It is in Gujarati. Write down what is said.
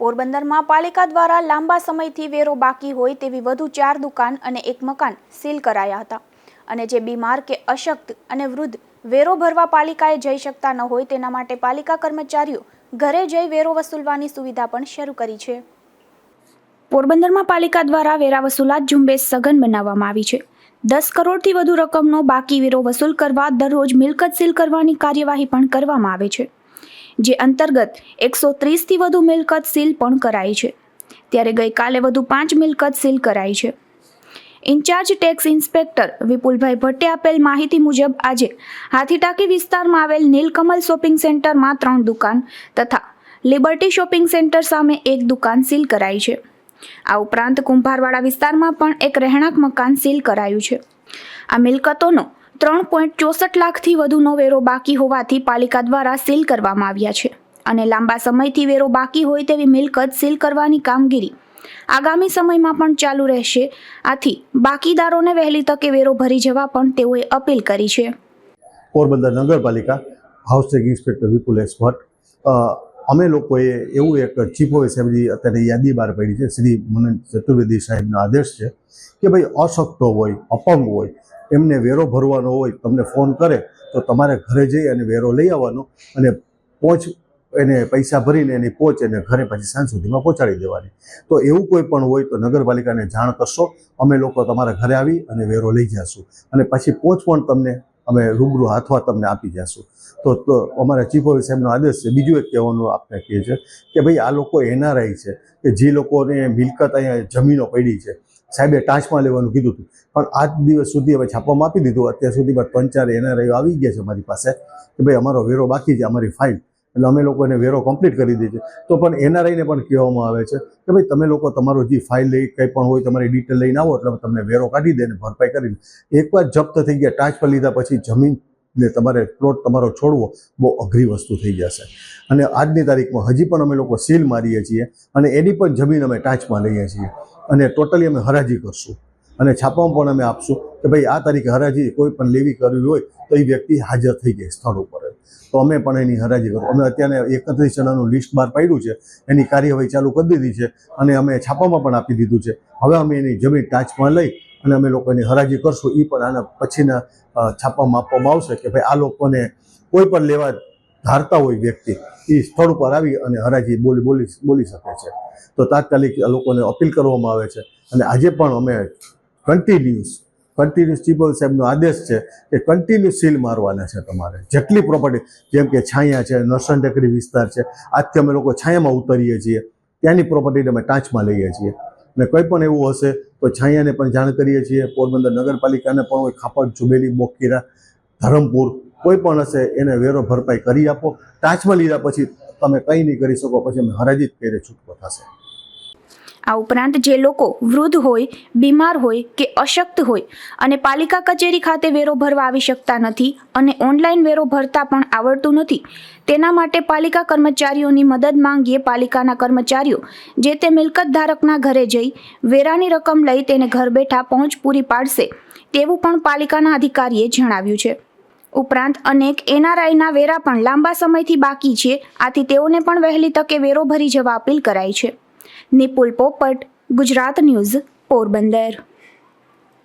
પોરબંદરમાં પાલિકા દ્વારા લાંબા સમયથી વેરો બાકી હોય તેવી વધુ ચાર દુકાન અને એક મકાન સીલ કરાયા હતા. અને જે બીમાર કે અશક્ત અને વૃદ્ધ વેરો ભરવા પાલિકાએ જઈ શકતા ન હોય તેના માટે પાલિકા કર્મચારીઓ ઘરે જઈ વેરો વસૂલવાની સુવિધા પણ શરૂ કરી છે. પોરબંદરમાં પાલિકા દ્વારા વેરા વસૂલાત ઝુંબેશ સઘન બનાવવામાં આવી છે. દસ કરોડથી વધુ રકમનો બાકી વેરો વસૂલ કરવા દરરોજ મિલકત સીલ કરવાની કાર્યવાહી પણ કરવામાં આવે છે. જે અંતર્ગત એકસો ત્રીસથી વધુ મિલકત સીલ પણ કરાઈ છે. ત્યારે ગઈકાલે વધુ પાંચ મિલકત સીલ કરાઈ છે. ઇન્ચાર્જ ટેક્સ ઇન્સ્પેક્ટર વિપુલભાઈ ભટ્ટે આપેલ માહિતી મુજબ આજે હાથીટાકી વિસ્તારમાં આવેલ નીલકમલ શોપિંગ સેન્ટરમાં ત્રણ દુકાન તથા લિબર્ટી શોપિંગ સેન્ટર સામે એક દુકાન સીલ કરાઈ છે. આ ઉપરાંત કુંભારવાડા વિસ્તારમાં પણ એક રહેણાંક મકાન સીલ કરાયું છે. આ મિલકતોનો ત્રણ પોઈન્ટ ચોસઠ લાખથી વધુનો વેરો બાકી હોવાથી પાલિકા દ્વારા સીલ કરવામાં આવ્યા છે અને લાંબા સમયથી વેરો બાકી હોય તેવી મિલકત સીલ કરવાની કામગીરી આગામી સમયમાં પણ ચાલુ રહેશે. આથી બાકીદારોને વહેલી તકે વેરો ભરી જવા પણ તેઓએ અપીલ કરી છે. પોરબંદર નગરપાલિકા housing inspector Vipul S Bhatt અમે લોકોએ એવું એક ચીફ ઓફિસરની અત્યારે યાદી બહાર પડી છે. શ્રી મનન ચતુર્વેદી સાહેબનો આદેશ છે કે ભાઈ અશક્તો હોય, અપંગ હોય એમને વેરો ભરવાનો હોય, તમને ફોન કરે, તો તમારે ઘરે જઈ અને વેરો લઈ આવવાનો અને પહોંચ એને પૈસા ભરીને એની પહોંચ એને ઘરે પછી સાંજ સુધીમાં પહોંચાડી દેવાની. તો એવું કોઈ પણ હોય તો નગરપાલિકાને જાણ કરશો. અમે લોકો તમારા ઘરે આવી અને વેરો લઈ જઈશું અને પછી પહોંચ પણ તમને અમે રૂબરૂ હાથવા તમને આપી જઈશું તો તો અમારા ચીફ ઓફિસ સાહેબનો આદેશ છે. બીજું એક કહેવાનું આપને કહે છે કે ભાઈ આ લોકો એનઆરઆઈ છે કે જે લોકોને મિલકત અહીંયા જમીનો પડી છે સાહેબે ટાંચમાં લેવાનું કીધું હતું. પણ આજ દિવસ સુધી હવે છાપવામાં આપી દીધું. અત્યાર સુધીમાં ત્રણ ચાર એનઆરઆઈ આવી ગયા છે અમારી પાસે કે ભાઈ અમારો વેરો બાકી છે, અમારી ફાઇલ એટલે અમે લોકો એને વેરો કમ્પ્લીટ કરી દીધી છે તો પણ એનઆરઆઈને પણ કહેવામાં આવે છે કે ભાઈ તમે લોકો તમારો જે ફાઇલ લઈ કંઈ પણ હોય તમારી ડિટેલ લઈને આવો એટલે તમને વેરો કાઢી દે અને ભરપાઈ કરી દે. એકવાર જપ્ત થઈ ગયા, ટાંચ પર લીધા પછી જમીન ને તમારે પ્લોટ તમારો છોડવો, બહુ અઘરી વસ્તુ થઈ જશે. અને આજની તારીખમાં હજી પણ અમે લોકો સીલ મારીએ છીએ અને એની પણ જમીન અમે ટાંચમાં લઈએ છીએ. અને ટોટલી અમે હરાજી કરશું. અને છાપામાં પણ અમે આપશું કે ભાઈ, આ તારીખે હરાજી કોઈ પણ લેવી કરવી હોય તો એ વ્યક્તિ હાજર થઈ જાય સ્થળ ઉપર તો અમે પણ એની હરાજી કરું. અમે અત્યારે એકત્રીસ જણાનું લિસ્ટ બહાર પાડ્યું છે. એની કાર્યવાહી ચાલુ કરી દીધી છે અને અમે છાપામાં પણ આપી દીધું છે. હવે અમે એની જમીન ટાંચમાં લઈ અને અમે લોકો એની હરાજી કરશું. એ પણ આના પછીના છાપામાં આપવામાં આવશે કે ભાઈ, આ લોકોને કોઈ પણ લેવા ધારતા હોય વ્યક્તિ એ સ્થળ ઉપર આવી અને હરાજી બોલી બોલી બોલી શકે છે. તો તાત્કાલિક લોકોને અપીલ કરવામાં આવે છે. અને આજે પણ અમે કન્ટિન્યુઅસ કન્ટિન્યુઅસ ઓફિસર સાહેબનો આદેશ છે કે કન્ટિન્યુ સીલ મારવાના છે તમારે. જેટલી પ્રોપર્ટી જેમ કે છાયા છે નરસણ ટેકરી વિસ્તાર છે, આજથી અમે લોકો છાયામાં ઉતરીએ છીએ. ત્યાંની પ્રોપર્ટીને અમે ટાંચમાં લઈએ છીએ. અને કંઈ પણ એવું હશે તો છાયાને પણ જાણ કરીએ છીએ. પોરબંદર નગરપાલિકાને પણ હોય ખાપડ જુબેલી બોકીરા ધરમપુર, કોઈ પણ હશે એને વેરો ભરપાઈ કરી આપો. ટાંચમાં લીધા પછી તમે કંઈ નહીં કરી શકો, પછી અમે હરાજી જ પહેરે છૂટકો થશે. આ ઉપરાંત જે લોકો વૃદ્ધ હોય, બીમાર હોય કે અશક્ત હોય અને પાલિકા કચેરી ખાતે વેરો ભરવા આવી શકતા નથી અને ઓનલાઈન વેરો ભરતા પણ આવડતું નથી, તેના માટે પાલિકા કર્મચારીઓની મદદ માંગીએ પાલિકાના કર્મચારીઓ, જે તે મિલકત ધારકના ઘરે જઈ વેરાની રકમ લઈ તેને ઘર બેઠા પહોંચ પૂરી પાડશે, તેવું પણ પાલિકાના અધિકારીએ જણાવ્યું છે. ઉપરાંત અનેક એનઆરઆઈના વેરા પણ લાંબા સમયથી બાકી છે. આથી તેઓને પણ વહેલી તકે વેરો ભરી જવા અપીલ કરાઈ છે. નિપુલ પોપટ, ગુજરાત ન્યૂઝ, પોરબંદર.